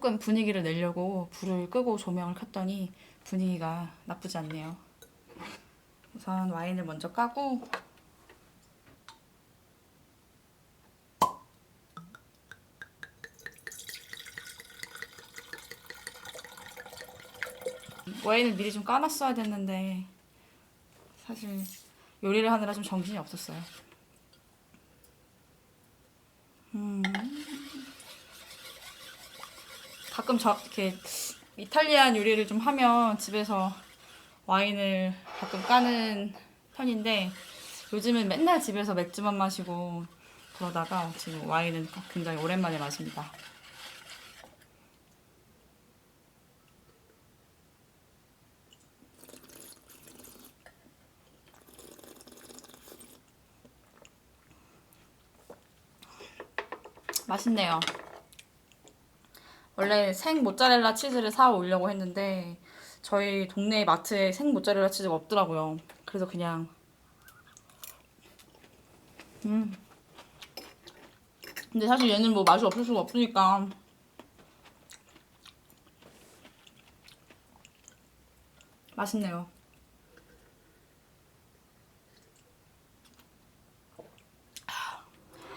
조금 분위기를 내려고 불을 끄고 조명을 켰더니 분위기가 나쁘지 않네요. 우선 와인을 먼저 까고 와인을 미리 좀 까놨어야 됐는데 사실 요리를 하느라 좀 정신이 없었어요. 음. 가끔 저 이렇게 이탈리안 요리를 좀 하면 집에서 와인을 가끔 까는 편인데 요즘은 맨날 집에서 맥주만 마시고 그러다가 지금 와인은 굉장히 오랜만에 마십니다. 맛있네요. 원래 생 모짜렐라 치즈를 사 오려고 했는데 저희 동네 마트에 생 모짜렐라 치즈가 없더라고요. 그래서 그냥 음. 근데 사실 얘는 뭐 맛이 없을 수가 없으니까 맛있네요.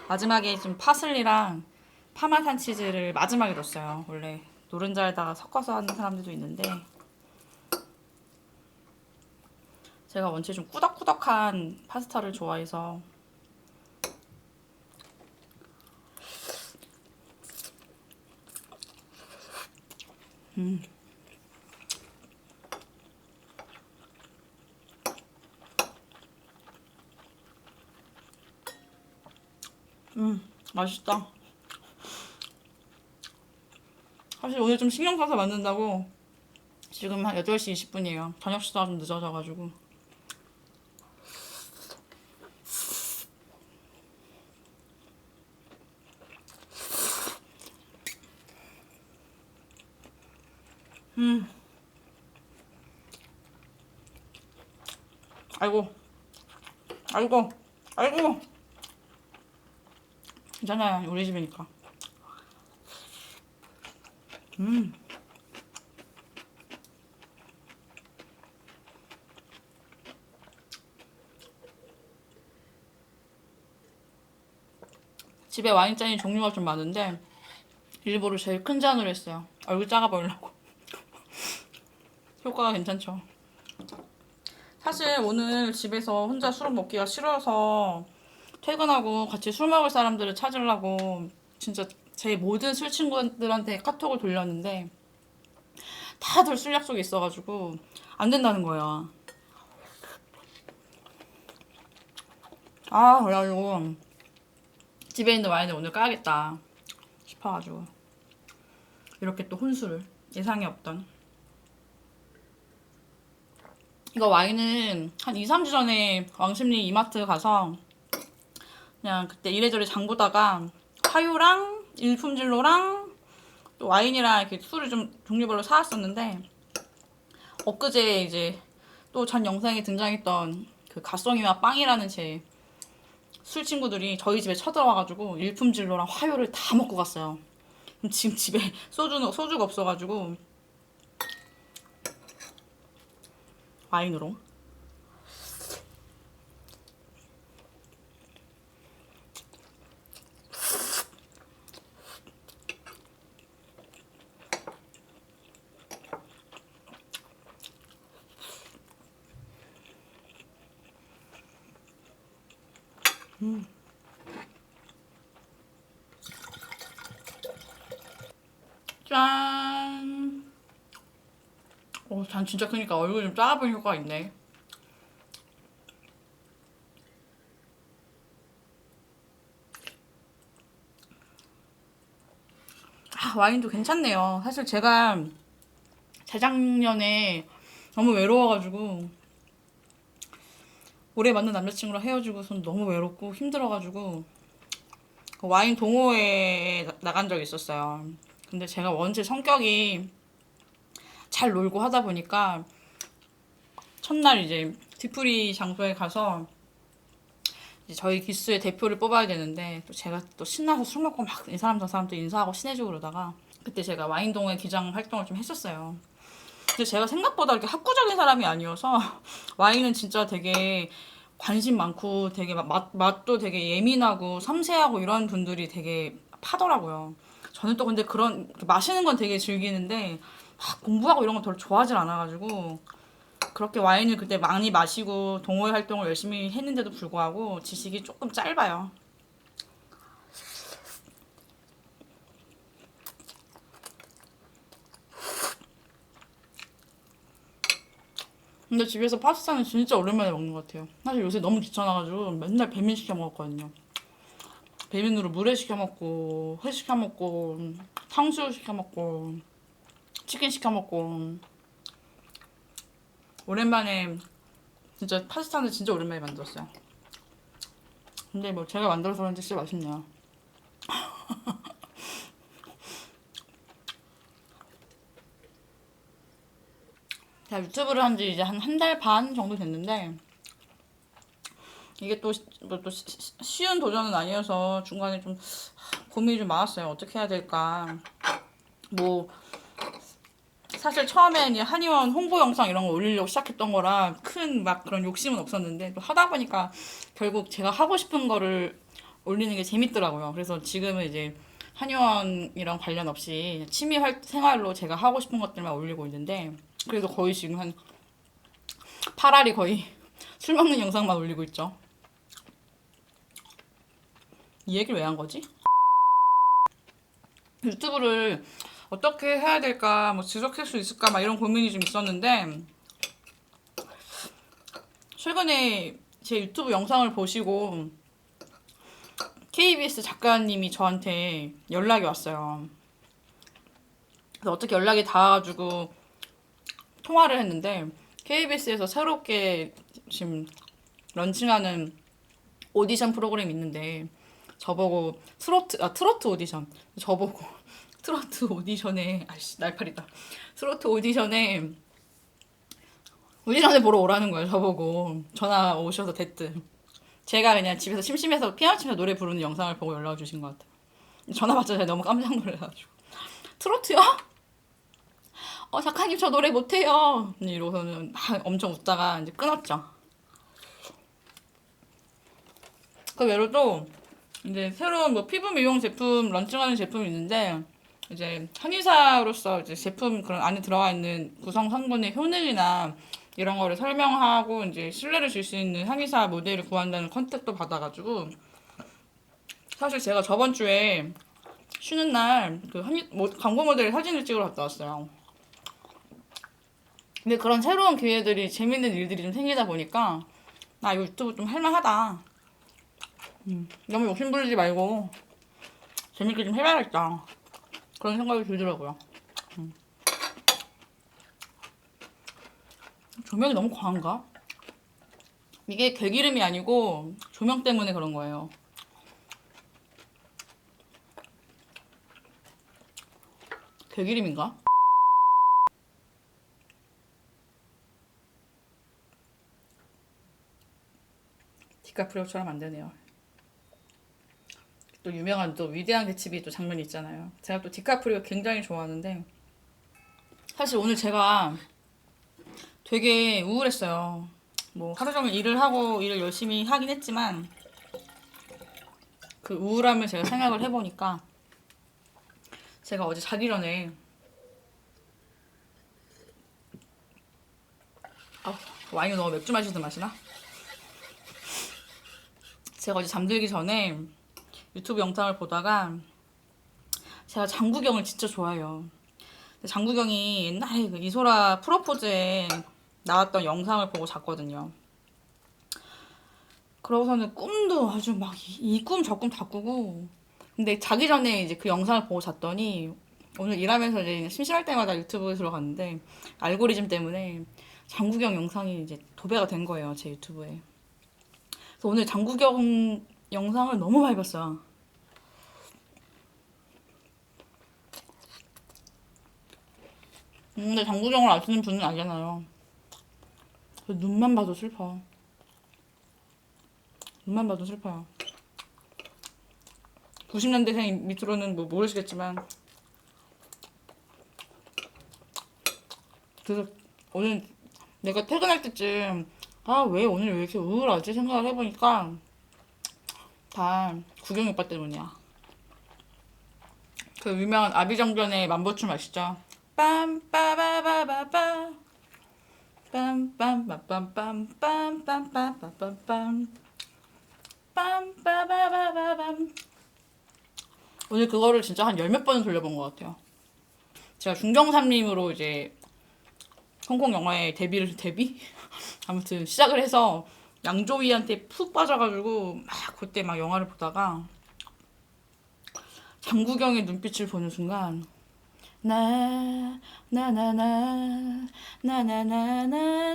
마지막에 좀 파슬리랑 파마산 치즈를 마지막에 넣었어요. 원래 노른자에다가 섞어서 하는 사람들도 있는데 제가 원체 좀 꾸덕꾸덕한 파스타를 좋아해서 음. 음, 맛있다. 사실 오늘 좀 신경 써서 만든다고 지금 한 8시 20분이에요. 저녁 식사가 좀 늦어져가지고. 음. 아이고. 아이고. 아이고. 괜찮아요. 우리 집이니까. 음. 집에 와인잔이 종류가 좀 많은데 일부러 제일 큰 잔으로 했어요. 얼굴 작아 보이려고. 효과가 괜찮죠. 사실 오늘 집에서 혼자 술을 먹기가 싫어서 퇴근하고 같이 술 먹을 사람들을 찾으려고 진짜 제 모든 술 친구들한테 카톡을 돌렸는데 다들 술 약속이 있어가지고 안 된다는 거야. 아, 그래가지고 집에 있는 와인을 오늘 까야겠다 싶어가지고 이렇게 또 혼술을 예상이 없던 이거 와인은 한 2, 3주 전에 왕십리 이마트 가서 그냥 그때 이래저래 장 보다가 화요랑 일품 진로랑 또 와인이랑 이렇게 술을 좀 종류별로 사왔었는데 엊그제 이제 또 전 영상에 등장했던 그 가성이와 빵이라는 제 술 친구들이 저희 집에 쳐들어와가지고 일품 진로랑 화요를 다 먹고 갔어요. 그럼 지금 집에 소주는 소주가 없어가지고 와인으로 짠. 오, 잔 진짜 크니까 얼굴 좀 작아 보이는 효과가 있네. 아, 아, 와인도 괜찮네요. 사실 제가 재작년에 너무 외로워가지고 올해 만난 남자친구랑 헤어지고선 너무 외롭고 힘들어가지고 그 와인 동호회에 나- 나간 적이 있었어요. 근데 제가 원체 성격이 잘 놀고 하다 보니까 첫날 이제 뒤풀이 장소에 가서 저희 기수의 대표를 뽑아야 되는데 또 제가 또 신나서 술 먹고 막 이 사람 저 사람 또 인사하고 친해지고 그러다가 그때 제가 와인동회 기장 활동을 좀 했었어요. 근데 제가 생각보다 이렇게 학구적인 사람이 아니어서 와인은 진짜 되게 관심 많고 되게 막 맛, 맛도 되게 예민하고 섬세하고 이런 분들이 되게 파더라고요. 저는 또 근데 그런 마시는 건 되게 즐기는데 막 공부하고 이런 건 별로 좋아하질 않아가지고 그렇게 와인을 그때 많이 마시고 동호회 활동을 열심히 했는데도 불구하고 지식이 조금 짧아요. 근데 집에서 파스타는 진짜 오랜만에 먹는 것 같아요. 사실 요새 너무 귀찮아가지고 맨날 배민 시켜 먹었거든요. 배민으로 물회 시켜 먹고, 회 시켜 먹고, 탕수육 시켜 먹고, 치킨 시켜 먹고. 오랜만에 진짜 파스타는 진짜 오랜만에 만들었어요. 근데 뭐 제가 만들어서 그런지 진짜 맛있네요. 제가 유튜브를 한 지 이제 한 한 달 반 정도 됐는데 이게 또 뭐 또 쉬운 도전은 아니어서 중간에 좀 고민이 좀 많았어요. 어떻게 해야 될까? 뭐 사실 처음에는 한의원 홍보 영상 이런 거 올리려고 시작했던 거라 큰 막 그런 욕심은 없었는데 또 하다 보니까 결국 제가 하고 싶은 거를 올리는 게 재밌더라고요. 그래서 지금은 이제 한의원이랑 관련 없이 취미 활, 생활로 제가 하고 싶은 것들만 올리고 있는데 그래서 거의 지금 한 8알이 거의 술 먹는 영상만 올리고 있죠. 이 얘기를 왜 한 거지? 유튜브를 어떻게 해야 될까, 뭐 지속할 수 있을까, 막 이런 고민이 좀 있었는데, 최근에 제 유튜브 영상을 보시고, KBS 작가님이 저한테 연락이 왔어요. 그래서 어떻게 연락이 닿아가지고 통화를 했는데, KBS에서 새롭게 지금 런칭하는 오디션 프로그램이 있는데, 저보고 트로트, 아, 트로트 오디션. 저보고 트로트 오디션에 아씨 날파리다. 트로트 오디션에 오디션을 보러 오라는 거예요 저보고. 전화 오셔서 됐든. 제가 그냥 집에서 심심해서 피아노 치면서 노래 부르는 영상을 보고 연락 주신 것 같아요. 전화 받자마자 너무 깜짝 놀라가지고. 트로트요? 어 작가님 저 노래 못해요 이러고서는 막 엄청 웃다가 이제 끊었죠 그 외로 도 이제 새로운 뭐 피부 미용 제품 런칭하는 제품이 있는데 이제 한의사로서 이제 제품 그런 안에 들어가 있는 구성 성분의 효능이나 이런 거를 설명하고 이제 신뢰를 줄 수 있는 한의사 모델을 구한다는 컨택도 받아가지고 사실 제가 저번 주에 쉬는 날 그 한의 뭐, 광고 모델 사진을 찍으러 갔다 왔어요. 근데 그런 새로운 기회들이 재밌는 일들이 좀 생기다 보니까 나 유튜브 좀 할만하다. 음, 너무 욕심 부리지 말고 재밌게 좀 해봐야겠다. 그런 생각이 들더라고요. 음. 조명이 너무 과한가? 이게 개기름이 아니고 조명 때문에 그런 거예요. 개기름인가? 디카프리오처럼 안 되네요. 또 유명한 또 위대한 개츠비 또 장면이 있잖아요. 제가 또 디카프리오 굉장히 좋아하는데 사실 오늘 제가 되게 우울했어요. 뭐 하루 종일 일을 하고 일을 열심히 하긴 했지만 그 우울함을 제가 생각을 해보니까 제가 어제 자기 전에 아, 와인을 너무 맥주 마시듯 마시나? 제가 어제 잠들기 전에 유튜브 영상을 보다가 제가 장구경을 진짜 좋아해요. 장구경이 옛날에 그 이소라 프로포즈에 나왔던 영상을 보고 잤거든요. 그러고서는 꿈도 아주 막 이 꿈 저 꿈 다 꾸고 근데 자기 전에 이제 그 영상을 보고 잤더니 오늘 일하면서 이제 심심할 때마다 유튜브에 들어갔는데 알고리즘 때문에 장구경 영상이 이제 도배가 된 거예요 제 유튜브에. 그래서 오늘 장구경 영상을 너무 많이 봤어요. 근데 장구경을 아시는 분은 알잖아요. 눈만 봐도 슬퍼. 눈만 봐도 슬퍼요. 90년대생 밑으로는 뭐 모르시겠지만 그래서 오늘 내가 퇴근할 때쯤 아 왜 오늘 왜 이렇게 우울하지 생각을 해보니까 다 구경 오빠 때문이야. 그 유명한 아비정변의 만보춤 아시죠? 빰빠바바바바 빰빰빰빰빰빰빰빰빰빰 빰빠바바바밤 오늘 그거를 진짜 한 열 몇 번은 돌려본 것 같아요. 제가 중경삼림으로 이제 홍콩 영화에 데뷔를 데뷔? 아무튼 시작을 해서 양조위한테 푹 빠져가지고 막 그때 막 영화를 보다가 장구경의 눈빛을 보는 순간 나 나나나 나나나나나나나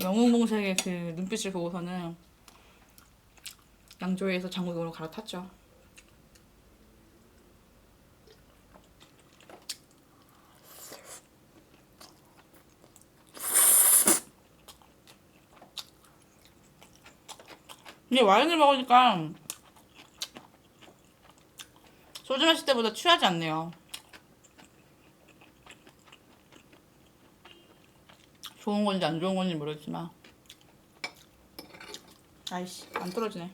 영웅봉색의 그 눈빛을 보고서는 양조위에서 장구경으로 갈아탔죠. 근데 와인을 먹으니까 소주 마실 때보다 취하지 않네요. 좋은 건지 안 좋은 건지 모르겠지만 아이씨 안 떨어지네.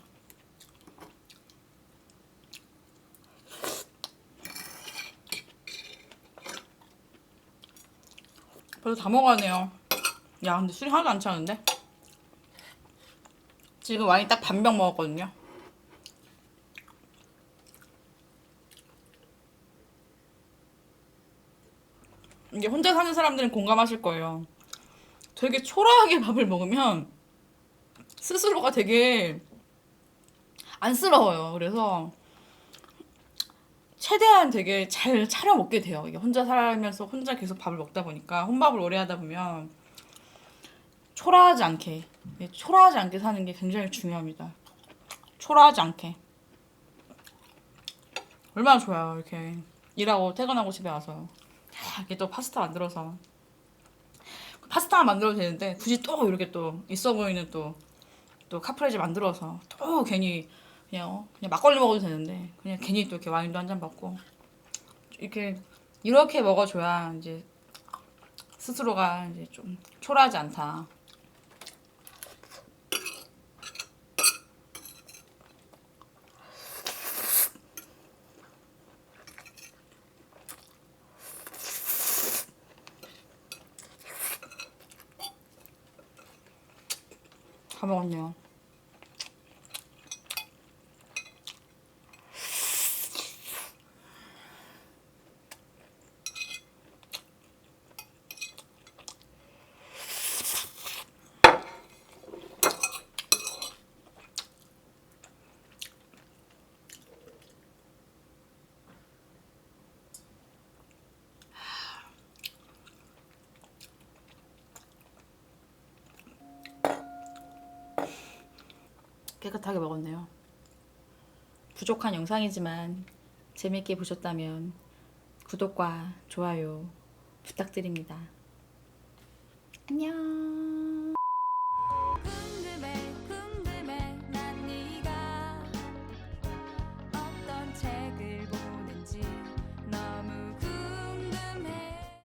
벌써 다 먹어가네요. 야 근데 술이 하나도 안 차는데? 지금 와인 딱 반 병 먹었거든요. 이게 혼자 사는 사람들은 공감하실 거예요. 되게 초라하게 밥을 먹으면 스스로가 되게 안쓰러워요. 그래서 최대한 되게 잘 차려 먹게 돼요. 이게 혼자 살면서 혼자 계속 밥을 먹다 보니까 혼밥을 오래 하다 보면 초라하지 않게 예, 초라하지 않게 사는 게 굉장히 중요합니다. 초라하지 않게. 얼마나 좋아요 이렇게. 일하고 퇴근하고 집에 와서. 야, 이렇게 또 파스타 만들어서. 파스타 만들어도 되는데 굳이 또 이렇게 또 있어 보이는 또 또 카프레제 만들어서 또 괜히 그냥 어, 그냥 막걸리 먹어도 되는데 그냥 괜히 또 이렇게 와인도 한잔 받고. 이렇게 이렇게 먹어줘야 이제 스스로가 이제 좀 초라하지 않다. 다 먹었네요. 깨끗하게 먹었네요. 부족한 영상이지만 재밌게 보셨다면 구독과 좋아요 부탁드립니다. 안녕.